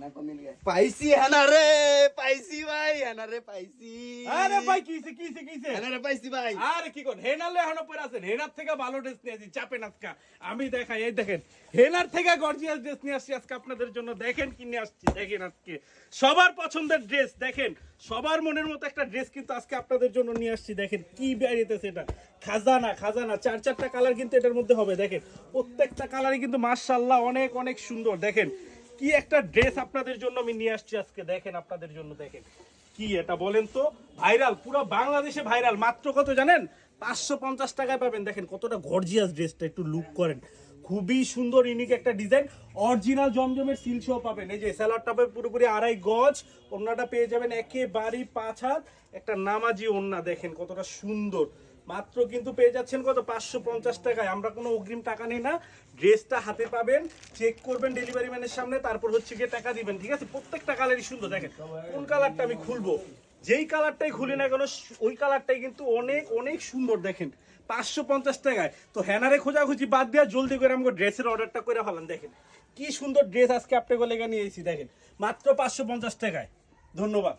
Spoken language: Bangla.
ना को मिल गया পাইছি হেনা রে পাইছি ভাই হেনা রে পাইছি আরে ভাই কিছে কিছে কিছে হেনা রে পাইছি ভাই আরে কি কোন হেনালে এখনো পরে আছেন হেনার থেকে ভালো ড্রেস নিয়ে আসি চাপেন আজকে আমি দেখাই এই দেখেন হেনার থেকে গর্জিয়াস ড্রেস নিয়ে আসছি আজকে আপনাদের জন্য দেখেন কি নিয়ে আসছি দেখেন আজকে সবার পছন্দের ড্রেস দেখেন সবার মনের মতো একটা ড্রেস কিন্তু আজকে আপনাদের জন্য নিয়ে আসছি দেখেন কি বেরিয়েছে এটা খাজানা খাজানা চার চারটা কালার কিন্তু এটার মধ্যে হবে দেখেন প্রত্যেকটা কালারই কিন্তু মার্শাল্লাহ অনেক অনেক সুন্দর দেখেন কি একটা ড্রেস আপনাদের জন্য আমি নিয়ে আসছি আজকে? দেখেন, আপনাদের জন্য দেখেন। কি এটা বলেন তো? ভাইরাল পুরো বাংলাদেশে ভাইরাল মাত্র কত জানেন? পাঁচশো পঞ্চাশ টাকায় পাবেন। দেখেন, কতটা গর্জিয়াস ড্রেসটা একটু লুক করেন। খুবই সুন্দর ইউনিক একটা ডিজাইন অরিজিনাল জমজমের সিল সহ পাবেন। এই যে স্যালাডটা পাবে পুরোপুরি আড়াই গজ। ওড়নাটা পেয়ে যাবেন একেবারেই পাঁচ হাত। একটা নামাজি ওড়না, দেখেন কতটা সুন্দর। মাত্র কিন্তু পেয়ে যাচ্ছেন কত? পাঁচশো পঞ্চাশ টাকায়। আমরা কোনো অগ্রিম টাকা নেই না। ড্রেসটা হাতে পাবেন চেক করবেন ডেলিভারি ম্যানের সামনে, তারপর হচ্ছে গিয়ে টাকা দিবেন, ঠিক আছে? প্রত্যেকটা কালারই সুন্দর। দেখেন, কোন কালারটা আমি খুলবো? যেই কালারটাই খুলি না কেন, ওই কালারটাই কিন্তু অনেক অনেক সুন্দর। দেখেন, পাঁচশো পঞ্চাশ টাকায়। তো হ্যানারে খোঁজাখুঁজি বাদ দিয়া জলদি করে আমাকে ড্রেসের অর্ডারটা করে ফেলান। দেখেন, কি সুন্দর ড্রেস আজকে আপনাকে নিয়ে এসেছি দেখেন, মাত্র পাঁচশো পঞ্চাশ টাকায়। ধন্যবাদ।